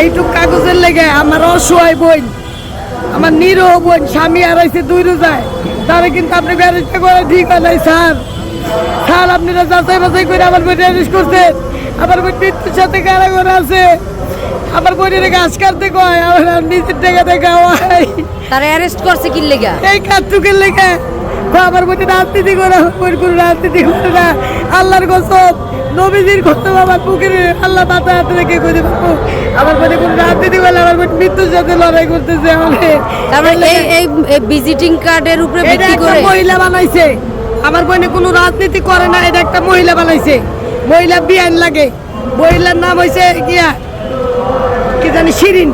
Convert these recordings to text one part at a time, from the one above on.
এইটুক কাগজের লেগে আমার অসহায় বোন আমার নিরহ বোন স্বামী হারাইছে দুই রোজায়। তারা কিন্তু আপনি ব্যারেজটা করে ঠিক হয় নাই স্যার। স্যার আপনারা যাচাই বাছাই করে আমার বোন অ্যারেস্ট করছেন। আমার বোন মৃত্যুর সাথে কারাগারে আছে? আমার বোনের গাছ কাটতে কয় আমার নিজের টাকাতে খাওয়াই তারা অ্যারেস্ট করছে কি লেগা এই কাজটুকের লেগে। আমার প্রতি রাজনীতি করে কোনো রাজনীতি করে না। আল্লাহর কসম নবীজির কসম আমার বুকের আল্লাহ মাথা হাতে রেখে করে পাবো আমার প্রতি কোনো রাজনীতি করে আমার বোন মৃত্যুর সাথে লড়াই করতেছে আমাকে। এই এই ভিজিটিং কার্ডের উপরে ভিত্তি করে মহিলা বানাইছে। আমার বোনে কোনো রাজনীতি করে না এটা একটা মহিলা বানাইছে। মহিলা বিয়ান লাগে। মহিলার নাম হয়েছে গিয়া কি জানি শিরিন।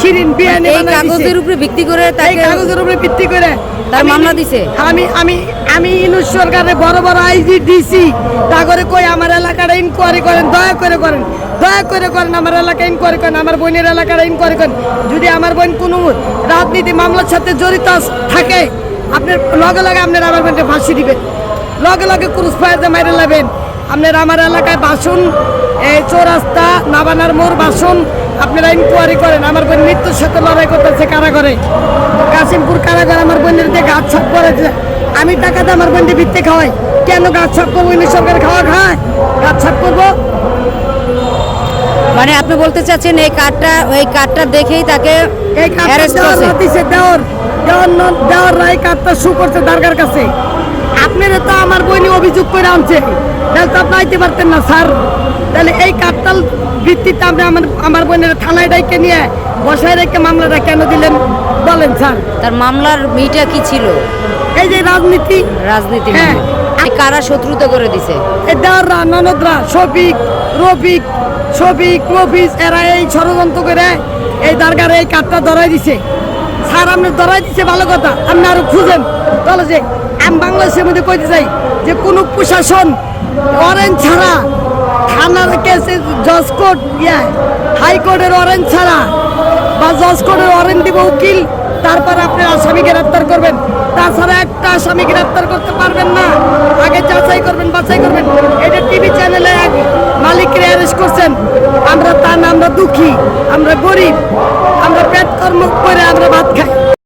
শিরিন বিয়ানি এই কাগজের উপরে ভিত্তি করে এই তাকে কাগজের উপরে ভিত্তি করে তার মামলা দিছে? আমি আমি আমি ইনুস সরকারের বড় বড় আইজি ডিসি তা করে কই আমার এলাকাটা ইনকোয়ারি করেন দয়া করে করেন দয়া করে করেন আমার এলাকা ইনকোয়ারি করেন আমার বোনের এলাকাটা ইনকোয়ারি করেন। যদি আমার বোন কোনো রাজনীতি মামলার সাথে জড়িত থাকে আপনার লগে লগে আপনার আমার বোনকে ফাঁসি দিবেন। লগে লগে ক্রুজ ফায়ার মাইরে লাবেন। আপনার আমার এলাকায় বাসন এই চৌরাস্তা নাবানার মোড় বাসন আপনারা ইনকোয়ারি করেন। আমার বোন মৃত্যুর সাথে লড়াই করতেছে কারাগারে। কাশিমপুর কারাগার আমার বোনের দিয়ে গাছ ছাপ করেছে আমি টাকাতে আমার বোনকে ভিত্তি খাওয়াই। কেন গাছ ছাপ করব? ইনি সরকার খাওয়া খায়। গাছ ছাপ করব? মানে আপনি বলতে চাচ্ছেন এই কার্ডটা ওই কার্ডটা দেখেই তাকে এই কার্ডটা দেওয়ার দেওয়ার রায় কার্ডটা শু করছে দারগার কাছে। আপনারা তো আমার বইনি অভিযোগ করে আনছে তাহলে তো আপনি আইতে পারতেন না স্যার। তাহলে এই কার্ডটার ভিত্তিতে আপনি আমার আমার বোনের থানায় ডাইকে নিয়ে বসায় রেখে মামলাটা কেন দিলেন? বলেন স্যার। তার মামলার মিটা কি ছিল? এই যে রাজনীতি। রাজনীতি হ্যাঁ। কারা শত্রুতা করে দিছে? এই দেওয়াররা ননদরা শফিক রফিক শফিক রফিস এরা এই ষড়যন্ত্র করে এই দারগারে এই কাঠটা ধরাই দিছে। স্যার, আপনি ধরাই দিচ্ছে ভালো কথা। আপনি আরও খুঁজেন। তাহলে যে, আমি বাংলাদেশের মধ্যে কইতে চাই যে, কোনো প্রশাসন অরেঞ্জ ছাড়া, থানার কেসে জজ কোর্ট হাইকোর্টের অরেঞ্জ ছাড়া, বা জজ কোর্টের অরেঞ্জ দিব উকিল, তারপর আপনি আসামি গ্রেপ্তার করবেন। তাছাড়া একটা আসামি গ্রেপ্তার করতে পারবেন না। আগে যাচাই করবেন, বাছাই করবেন। এটা টিভি চ্যানেলে এক মালিককে অ্যারেস্ট করছেন। আমরা তার আমরা দুঃখী, আমরা গরিব। আমরা পেট কর্ম করে আমরা ভাত খাই